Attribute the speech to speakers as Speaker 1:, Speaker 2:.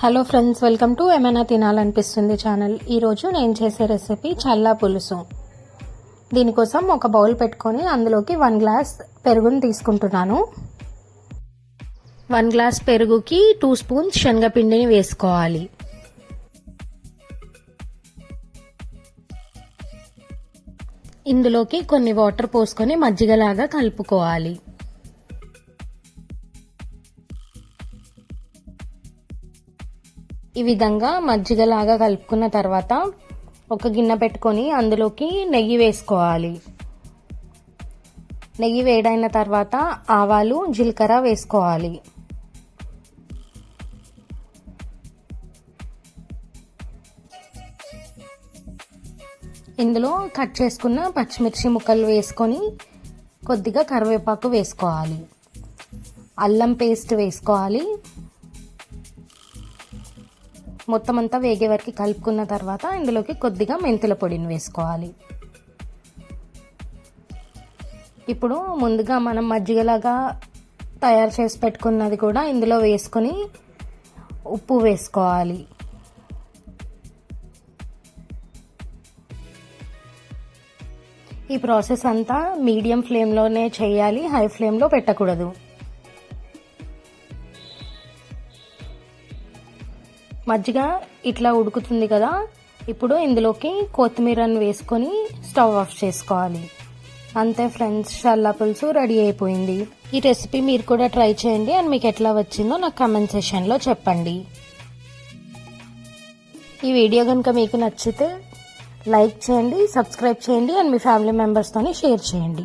Speaker 1: Hello friends welcome to ఏమైనా తినాలనిపిస్తుంది channel ఈరోజు నేను చేసే రెసిపీ చల్లా పులుసు. దీనికోసం ఒక బౌల్ పెట్టుకొని అందులోకి వన్ గ్లాస్ పెరుగుని తీసుకుంటున్నాను. వన్ గ్లాస్ పెరుగుకి టూ స్పూన్స్ శనగపిండిని వేసుకోవాలి. ఇందులోకి కొన్ని వాటర్ పోసుకొని మజ్జిగలాగా కలుపుకోవాలి. ఈ విధంగా మజ్జిగలాగా కలుపుకున్న తర్వాత ఒక గిన్నె పెట్టుకొని అందులోకి నెయ్యి వేసుకోవాలి. నెయ్యి వేడైన తర్వాత ఆవాలు జీలకర్ర వేసుకోవాలి. ఇందులో కట్ చేసుకున్న పచ్చిమిర్చి ముక్కలు వేసుకొని కొద్దిగా కరివేపాకు వేసుకోవాలి. అల్లం పేస్ట్ వేసుకోవాలి. మొత్తం అంతా వేగే వరకు కలుపుకున్న తర్వాత ఇందులోకి కొద్దిగా మెంతుల పొడిని వేసుకోవాలి. ఇప్పుడు ముందుగా మనం మజ్జిగలాగా తయారు చేసి పెట్టుకున్నది కూడా ఇందులో వేసుకొని ఉప్పు వేసుకోవాలి. ఈ ప్రాసెస్ అంతా మీడియం ఫ్లేమ్లోనే చేయాలి హై ఫ్లేమ్లో పెట్టకూడదు. మజ్జిగ ఇట్లా ఉడుకుతుంది కదా ఇప్పుడు ఇందులోకి కొత్తిమీరను వేసుకొని స్టవ్ ఆఫ్ చేసుకోవాలి. అంతే ఫ్రెండ్స్ చల్ల పులుసు రెడీ అయిపోయింది. ఈ రెసిపీ మీరు కూడా ట్రై చేయండి అండ్ మీకు ఎట్లా వచ్చిందో నాకు కమెంట్ సెషన్లో చెప్పండి. ఈ వీడియో కనుక మీకు నచ్చితే లైక్ చేయండి సబ్స్క్రైబ్ చేయండి అండ్ మీ ఫ్యామిలీ మెంబర్స్తోని షేర్ చేయండి.